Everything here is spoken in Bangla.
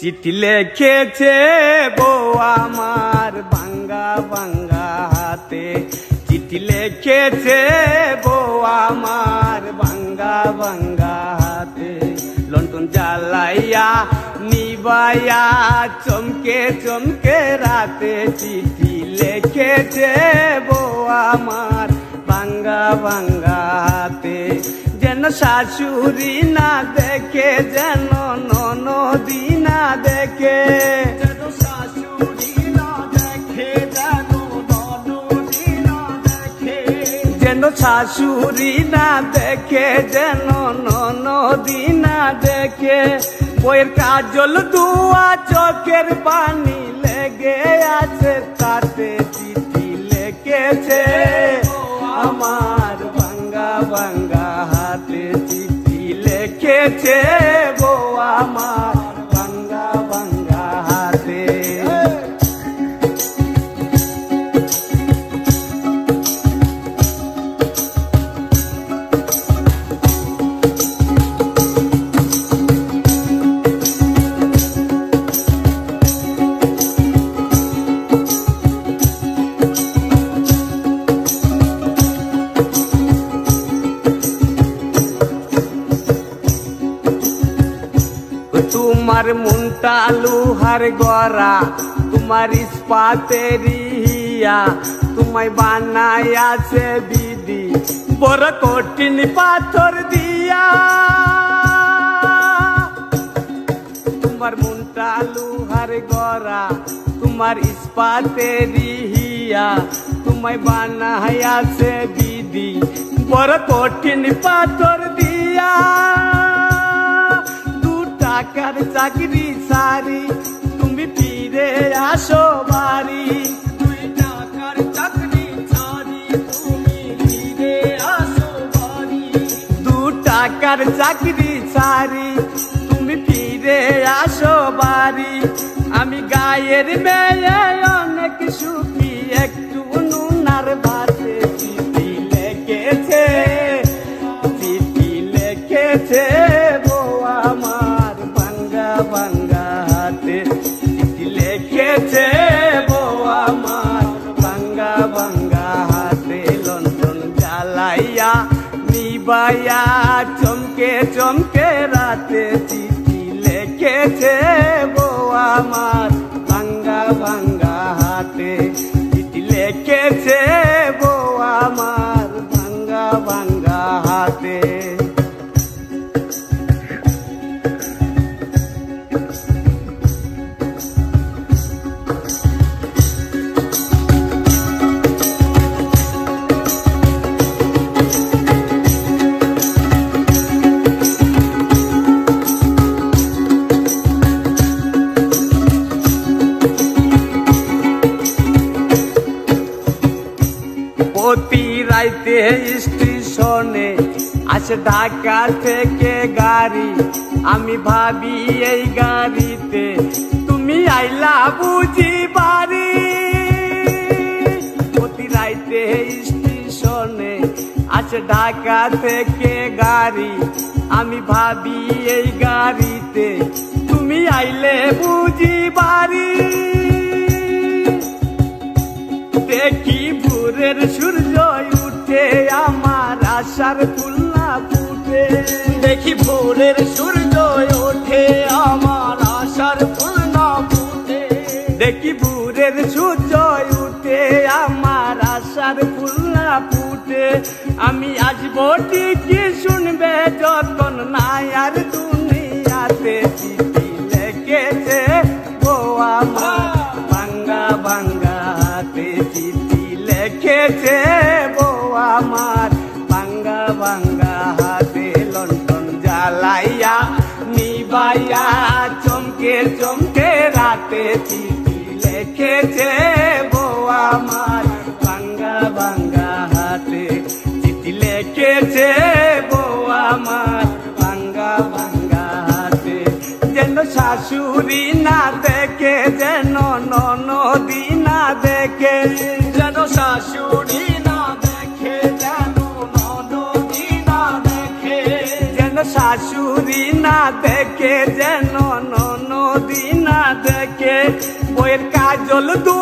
চিঠি লিখেছে বউ আমার বাঙ্গা বাঙ্গা হাতে। চিঠি লিখেছে বউ আমার বাঙ্গা বাঙ্গা হাতে। লন্ডন জ্বালাইয়া, নিবাইয়া, চমকে চমকে রাতে চিঠি লিখেছে বউ আমার বাঙ্গা বাঙ্গা হাতে। যেন শাশুড়ি না দেখে, যেন ননদি না দেখে। যেন শাশুড়ি না দেখে, যেন ননদি না দেখে। যেন শাশুড়ি না দেখে, যেন ননদি না দেখে। বইয়ের কাজল দুয়া চোখের পানি লেগে আছে, তাতে চিঠি লেগেছে আমার লেখেছে তোমার মুন্টা লুহার গড়া, তোমার ইস্পাতের হিয়া তোমায় বানায় আছে দিদি বড় কঠিন পাথর দিয়া। তোমার মুন্টা লুহার গড়া, তোমার ইস্পাতের হিয়া তোমায় বানায় আছে দিদি বড় কঠিন পাথর দিয়া। টাকার চাকরি সারি। তুমি ফিরে আসো বাড়ি। টাকার চাকরি সারি, তুমি ফিরে আসো বাড়ি। আমি গায়ের মেয়ে অনেক সুখী, একটু নুনার ভাতে চিঠি লেগেছে চিঠি লেখেছে। নিবাইয়া চমকে চমকে রাতে চিঠি লেখেছে বউ আমার। রাইতে স্টেশনে আছে ঢাকা থেকে গাড়ি। আমি ভাবি এই গাড়িতে তুমি আইলা বুঝি বাড়ি। প্রতি রাইতে স্টেশনে আছে ঢাকা থেকে গাড়ি। আমি ভাবি এই গাড়িতে তুমি আইলে বুঝি বাড়ি। দেখি ভোরের সূর্য আশার ফুলনা ফুটে। দেখি ভোরের সূর্য ওঠে, আমার আশার ফুলনা ফুটে। দেখি ভোরের সূর্য উঠে, আমার আশার ফুলনা ফুটে। আমি আসব ঠিকই শুনবে যখন নাই আর দুনিয়াতে চিঠি লেগেছে ও আমার। বাঙ্গা বাঙ্গা হাতে চিঠি লেখেছে চমকে চমকে রাতে চিঠি লেখেছে বউ আমার। বাঙ্গা বাঙ্গা হাতে চিঠি লেখেছে বউ আমার। বাঙ্গা বাঙ্গা হাতে যেন শাশুড়ি না দেখে, যেন ননদি না দেখে, যেন শাশুড়ি না দেখে, যেন ননদি না দেখে, যেন শাশুড়ি না দেখে, যেন বইয়ের কাজল দু